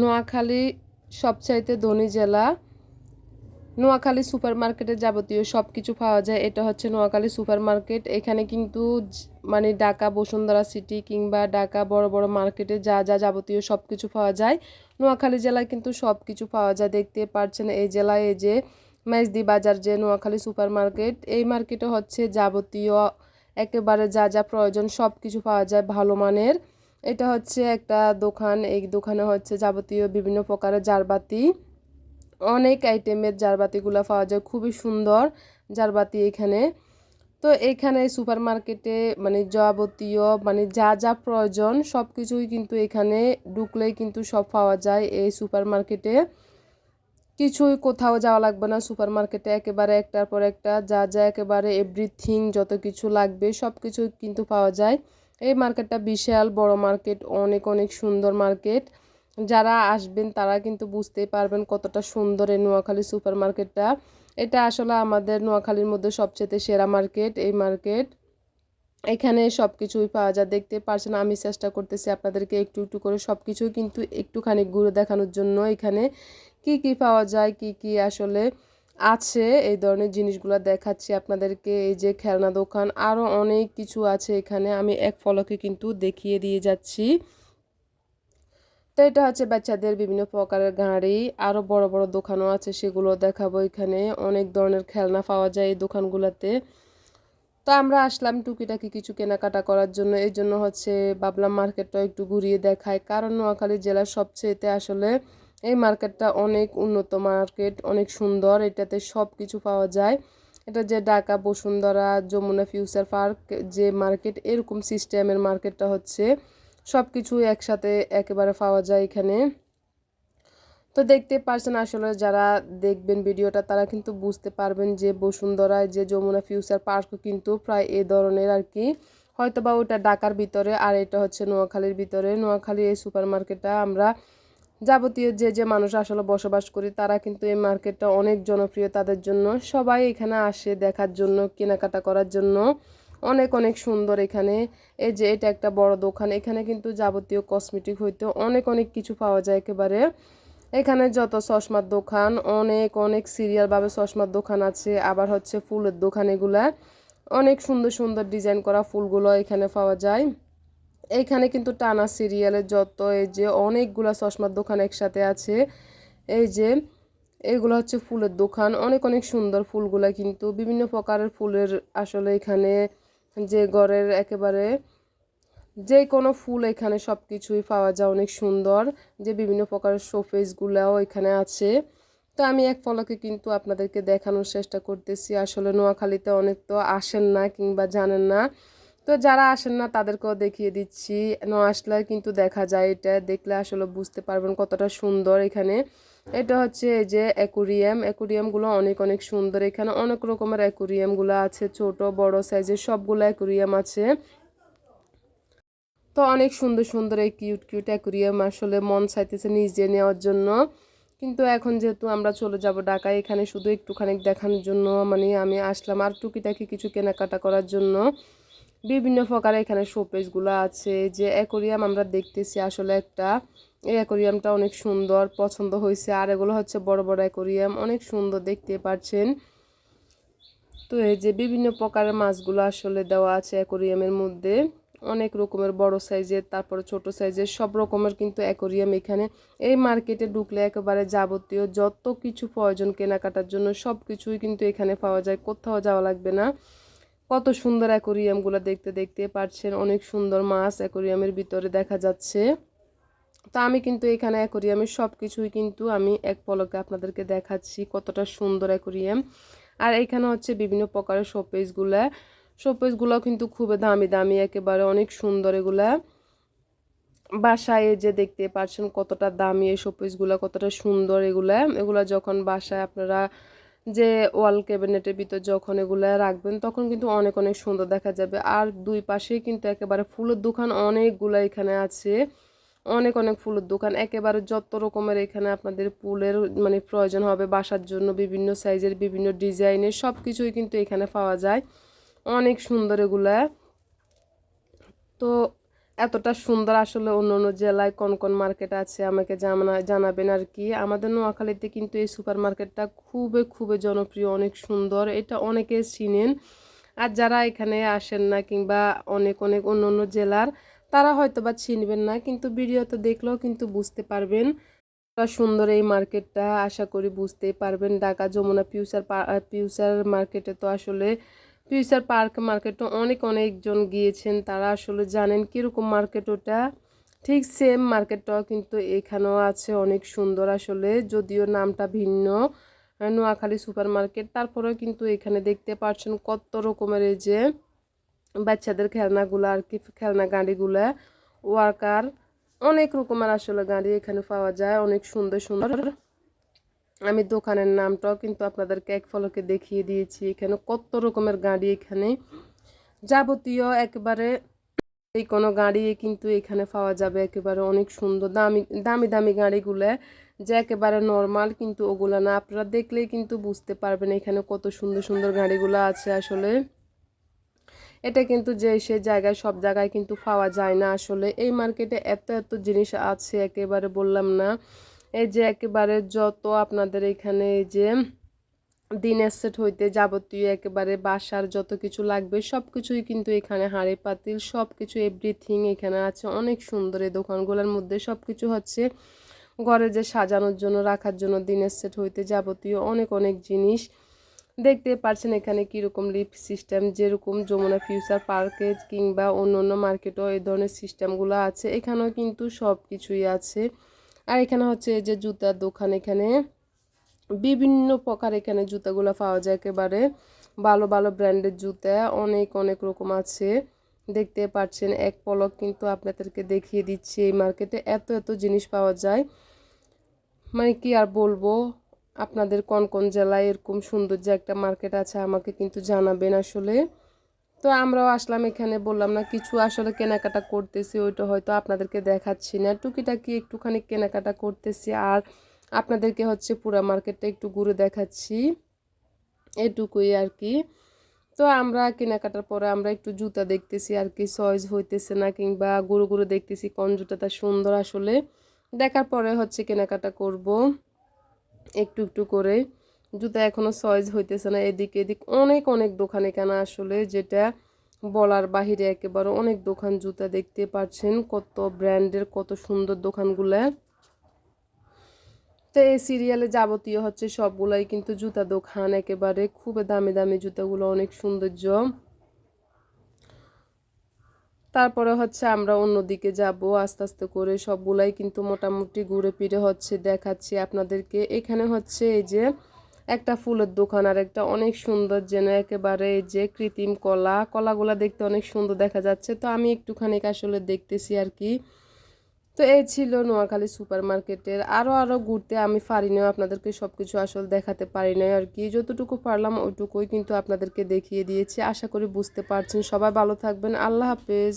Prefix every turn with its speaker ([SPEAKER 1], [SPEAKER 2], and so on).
[SPEAKER 1] নোয়াখালী সবচাইতে ধনী জেলা। নোয়াখালী সুপার মার্কেটে যাবতীয় সব কিছু পাওয়া যায়। এটা হচ্ছে নোয়াখালী সুপার মার্কেট এখানে কিন্তু মানে ঢাকা, বসুন্ধরা সিটি কিংবা ঢাকা বড় বড় মার্কেটে যা যা যাবতীয় সব কিছু পাওয়া যায়। নোয়াখালী জেলায় কিন্তু সব কিছু পাওয়া যায়। দেখতে পারছেন এই জেলায় এই যে মেজদি বাজার যে নোয়াখালী সুপার মার্কেট এই মার্কেটে হচ্ছে যাবতীয় একেবারে যা যা প্রয়োজন সব কিছু পাওয়া যায় ভালো মানের। এটা হচ্ছে একটা দোকান। এই দোকানে হচ্ছে যাবতীয় বিভিন্ন প্রকারের জারবাতি। অনেক আইটেমের জারবাতিগুলো পাওয়া যায়। খুবই সুন্দর জারবাতি এখানে। তো এখানে সুপার মার্কেটে মানে যাবতীয় মানে যা যা প্রয়োজন সব কিছুই কিন্তু এখানে ঢুকলেই কিন্তু সব পাওয়া যায় এই সুপার মার্কেটে কিছুই কোথাও যাওয়া লাগবে না। সুপার মার্কেটে একেবারে একটার পর একটা যা যা একেবারে এভরিথিং যত কিছু লাগবে সব কিছুই কিন্তু পাওয়া যায়। এই মার্কেটটা বিশাল, বড় মার্কেট, অনেক অনেক সুন্দর মার্কেট। যারা আসবেন তারা কিন্তু বুঝতেই পারবেন কতটা সুন্দর এই নোয়াখালী সুপার মার্কেটটা। এটা আসলে আমাদের নোয়াখালীর মধ্যে সবচেয়ে সেরা মার্কেট, এই মার্কেট। এখানে সব কিছুই পাওয়া যায়, দেখতে পারছেন আমি চেষ্টা করতেছি আপনাদেরকে একটু একটু করে সব কিছুই কিন্তু একটুখানি ঘুরে দেখানোর জন্য এখানে। কি কি পাওয়া যায়, কি কি আসলে আছে, এই ধরনের জিনিসগুলো দেখাচ্ছি আপনাদেরকে। এই যে খেলনা দোকান আরও অনেক কিছু আছে এখানে, আমি এক ফলকে কিন্তু দেখিয়ে দিয়ে যাচ্ছি। তো এটা হচ্ছে বাচ্চাদের বিভিন্ন প্রকারের গাড়ি আরও বড় বড় দোকানও আছে, সেগুলো দেখাবো এখানে। অনেক ধরনের খেলনা পাওয়া যায় এই দোকানগুলোতে। তো আমরা আসলাম টুকিটাকি কিছু কেনাকাটা করার জন্য এই জন্য হচ্ছে ভাবলাম মার্কেটটা একটু ঘুরিয়ে দেখায় কারণ নোয়াখালী জেলার সবচেয়েতে আসলে এই মার্কেটটা অনেক উন্নত মার্কেট, অনেক সুন্দর। এটাতে সব কিছু পাওয়া যায়। এটা যে ঢাকা, বসুন্ধরা, যমুনা ফিউচার পার্ক যে মার্কেট, এরকম সিস্টেমের মার্কেটটা হচ্ছে। সব কিছু একসাথে একেবারে পাওয়া যায় এখানে। তো দেখতে পারছেন আসলে যারা দেখবেন ভিডিওটা, তারা কিন্তু বুঝতে পারবেন যে বসুন্ধরায় যে যমুনা ফিউচার পার্কও কিন্তু প্রায় এ ধরনের আর কি। হয়তো বা ওটা ঢাকার ভিতরে, আর এটা হচ্ছে নোয়াখালীর ভিতরে। নোয়াখালীর এই সুপার মার্কেটটা আমরা যাবতীয় যে যে মানুষ আসলে বসবাস করি, তারা কিন্তু এই মার্কেটটা অনেক জনপ্রিয় তাদের জন্য। সবাই এখানে আসে দেখার জন্য, কেনাকাটা করার জন্য। অনেক অনেক সুন্দর এখানে। এই যে, এটা একটা বড় দোকান। এখানে কিন্তু যাবতীয় কসমেটিক হইতে অনেক অনেক কিছু পাওয়া যায় একেবারে। এখানে যত চশমার দোকান, অনেক অনেক সিরিয়ালভাবে চশমার দোকান আছে। আবার হচ্ছে ফুলের দোকান এগুলা। অনেক সুন্দর সুন্দর ডিজাইন করা ফুলগুলো এখানে পাওয়া যায়। এইখানে কিন্তু টানা সিরিয়ালের যত এই যে অনেকগুলা চশমার দোকান একসাথে আছে, এই যে এগুলো হচ্ছে ফুলের দোকান। অনেক অনেক সুন্দর ফুলগুলা কিন্তু বিভিন্ন প্রকারের ফুলের আসলে এখানে যে ঘরের একেবারে যে কোনো ফুল এখানে সব কিছুই পাওয়া যায়, অনেক সুন্দর। যে বিভিন্ন প্রকারের শোফেসগুলাও এখানে আছে। তো আমি এক ফলকে কিন্তু আপনাদেরকে দেখানোর চেষ্টা করতেছি। আসলে নোয়াখালীতে অনেক তো আসেন না কিংবা জানেন না। তো যারা আসেন না, তাদেরকেও দেখিয়ে দিচ্ছি। ন আসলে কিন্তু দেখা যায় এটা, দেখলে আসলে বুঝতে পারবেন কতটা সুন্দর এখানে। এটা হচ্ছে এই যে অ্যাকুরিয়াম। অ্যাকুরিয়ামগুলো অনেক অনেক সুন্দর এখানে। অনেক রকমের অ্যাকুরিয়ামগুলো আছে, ছোট, বড় সাইজের সবগুলো অ্যাকুরিয়াম আছে। তো অনেক সুন্দর সুন্দর এই কিউট কিউট অ্যাকুরিয়াম আসলে মন চাইতেছে নিজে নেওয়ার জন্য। কিন্তু এখন যেহেতু আমরা চলে যাব ঢাকায়, এখানে শুধু একটুখানি দেখানোর জন্য মানে আমি আসলাম আর টুকিটাকি কিছু কেনাকাটা করার জন্য। বিভিন্ন প্রকার এখানে শোপেসগুলো আছে। যে অ্যাকোরিয়াম আমরা দেখতেছি আসলে একটা, এই অ্যাকোরিয়ামটা অনেক সুন্দর, পছন্দ হয়েছে। আর এগুলো হচ্ছে বড় বড় অ্যাকোরিয়াম অনেক সুন্দর দেখতে পাচ্ছেন। তো এই যে বিভিন্ন প্রকারের মাছগুলো আসলে দেওয়া আছে অ্যাকোরিয়ামের মধ্যে। অনেক রকমের বড় সাইজের, তারপরে ছোট সাইজের, সব রকমের কিন্তু অ্যাকোরিয়াম এখানে। এই মার্কেটে ঢুকলে একেবারে যাবতীয় যত কিছু প্রয়োজন কেনাকাটার জন্য সব কিছুই কিন্তু এখানে পাওয়া যায়। কোথাও যাওয়া লাগবে না। কত সুন্দর অ্যাকোরিয়ামগুলো দেখতে দেখতে পাচ্ছেন অনেক সুন্দর মাছ অ্যাকোরিয়ামের ভিতরে দেখা যাচ্ছে। তো আমি কিন্তু এখানে অ্যাকোরিয়ামের সব কিছুই কিন্তু আমি এক পলকে আপনাদেরকে দেখাচ্ছি কতটা সুন্দর অ্যাকোরিয়াম আর এখানে হচ্ছে বিভিন্ন প্রকারের শোপিসগুলো শোপিসগুলো কিন্তু খুবই দামি দামি, একেবারে অনেক সুন্দর এগুলা। বাসায় যে দেখতে পাচ্ছেন কতটা দামি এই শোপিসগুলো কতটা সুন্দর এগুলা। এগুলা যখন বাসায় আপনারা যে ওয়াল ক্যাবিনেটের ভিতর যখন এগুলো রাখবেন, তখন কিন্তু অনেক অনেক সুন্দর দেখা যাবে। আর দুই পাশেই কিন্তু একেবারে ফুলের দোকান অনেকগুলো এখানে আছে। অনেক অনেক ফুলের দোকান। একেবারে যত রকমের এখানে আপনাদের ফুলের মানে প্রয়োজন হবে বাসার জন্য, বিভিন্ন সাইজের, বিভিন্ন ডিজাইনের সব কিছুই কিন্তু এখানে পাওয়া যায়। অনেক সুন্দর এগুলা। তো এতটা সুন্দর আসলে অন্য অন্য জেলায় কোন কোন মার্কেট আছে, আমাকে জানা জানাবেন আর কি। আমাদের নোয়াখালীতে কিন্তু এই সুপার মার্কেটটা খুবই খুবই জনপ্রিয়, অনেক সুন্দর। এটা অনেকে চিনেন। আর যারা এখানে আসেন না কিংবা অনেক অনেক অন্য অন্য জেলার, তারা হয়তো বা চিনবেন না, কিন্তু ভিডিওতে দেখলেও কিন্তু বুঝতে পারবেন। সুন্দর এই মার্কেটটা আশা করি বুঝতেই পারবেন। ঢাকা যমুনা ফিউচার ফিউচার মার্কেটে তো আসলে ফিউচার পার্ক মার্কেটে অনেক অনেকজন গিয়েছেন, তারা আসলে জানেন কীরকম মার্কেট ওটা। ঠিক সেম মার্কেটটাও কিন্তু এখানেও আছে, অনেক সুন্দর আসলে, যদিও নামটা ভিন্ন। নোয়াখালী সুপার মার্কেট তারপরেও কিন্তু এখানে দেখতে পাচ্ছেন কত রকমের এই যে বাচ্চাদের খেলনাগুলো আর কি, খেলনা গাড়িগুলা ওয়ার্কার অনেক রকমের আসলে গাড়ি এখানে পাওয়া যায়, অনেক সুন্দর সুন্দর। আমি দোকানের নামটাও কিন্তু আপনাদেরকে এক ফলকে দেখিয়ে দিয়েছি। এখানে কত রকমের গাড়ি এখানে। যাবতীয় একেবারে এই কোনো গাড়ি কিন্তু এখানে পাওয়া যাবে একেবারে অনেক সুন্দর দামি দামি দামি গাড়িগুলো যে একেবারে নর্মাল কিন্তু ওগুলো না। আপনারা দেখলেই কিন্তু বুঝতে পারবেন এখানে কত সুন্দর সুন্দর গাড়িগুলো আছে আসলে। এটা কিন্তু যে সে জায়গায়, সব জায়গায় কিন্তু পাওয়া যায় না আসলে। এই মার্কেটে এত এত জিনিস আছে একেবারে বললাম না। এই যে একেবারে যত আপনাদের এখানে এই যে দিনের সেট হইতে যাবতীয় একেবারে বাসার যত কিছু লাগবে সব কিছুই কিন্তু এখানে হাঁড়ি, পাতিল সব কিছু এভরিথিং এখানে আছে। অনেক সুন্দর এই দোকানগুলোর মধ্যে সব কিছু হচ্ছে। ঘরে যে সাজানোর জন্য, রাখার জন্য দিনের সেট হইতে যাবতীয় অনেক অনেক জিনিস। দেখতে পারছেন এখানে কীরকম লিফট সিস্টেম যেরকম যমুনা ফিউচার পার্কে কিংবা অন্য অন্য মার্কেটও এই ধরনের সিস্টেমগুলো আছে। এখানেও কিন্তু সব কিছুই আছে। আর এখানে হচ্ছে যে জুতার দোকান এখানে। বিভিন্ন প্রকার এখানে জুতাগুলো পাওয়া যায় একেবারে। ভালো ভালো ব্র্যান্ডের জুতা, অনেক অনেক রকম আছে। দেখতে পাচ্ছেন, এক পলক কিন্তু আপনাদেরকে দেখিয়ে দিচ্ছি এই মার্কেটে। এত এত জিনিস পাওয়া যায়। মানে কি আর বলব, আপনাদের কোন কোন জেলায় এরকম সুন্দর যে একটা মার্কেট আছে আমাকে কিন্তু জানাবেন আসলে। তো আমরাও আসলাম এখানে, বললাম না কিছু আসলে কেনাকাটা করতেছি, ওইটা হয়তো আপনাদেরকে দেখাচ্ছি না। টুকিটাকি একটুখানি কেনাকাটা করতেছি আর আপনাদেরকে হচ্ছে পুরা মার্কেটটা একটু ঘুরে দেখাচ্ছি এটুকুই আর কি। তো আমরা কেনাকাটার পরে আমরা একটু জুতা দেখতেছি আর কি সয়েজ হইতেছে না কিংবা গুঁড়ো গুঁড়ো দেখতেছি কোন জুতাটা সুন্দর আসলে। দেখার পরে হচ্ছে কেনাকাটা করব একটু একটু করে। জুতা এখনও সয়েজ হইতেছে না, এদিক এদিক অনেক অনেক দোকানে কেনা আসলে যেটা বলার বাহিরে একেবারে অনেক দোকান জুতা দেখতে পাচ্ছেন কত ব্র্যান্ডের, কত সুন্দর দোকানগুলো। তো এই সিরিয়ালে যাবতীয় হচ্ছে সবগুলাই কিন্তু জুতা দোকান, একেবারে খুব দামি দামি জুতাগুলো অনেক সৌন্দর্য। তারপরে হচ্ছে আমরা অন্যদিকে যাব, আস্তে আস্তে করে সবগুলাই কিন্তু মোটামুটি ঘুরে ফিরে হচ্ছে দেখাচ্ছি আপনাদেরকে। এখানে হচ্ছে এই যে একটা ফুলের দোকান আর একটা অনেক সুন্দর যেন একেবারে যে কৃত্রিম কলা, কলাগুলা দেখতে অনেক সুন্দর দেখা যাচ্ছে। তো আমি একটুখানি আসলে দেখতেছি আর কি। তো এই ছিল নোয়াখালী সুপার মার্কেটের আরও আরও ঘুরতে আমি পারি না আপনাদেরকে সব কিছু আসলে দেখাতে পারি না আর কি। যতটুকু পারলাম ওইটুকুই কিন্তু আপনাদেরকে দেখিয়ে দিয়েছি। আশা করি বুঝতে পারছেন। সবাই ভালো থাকবেন। আল্লাহ হাফেজ।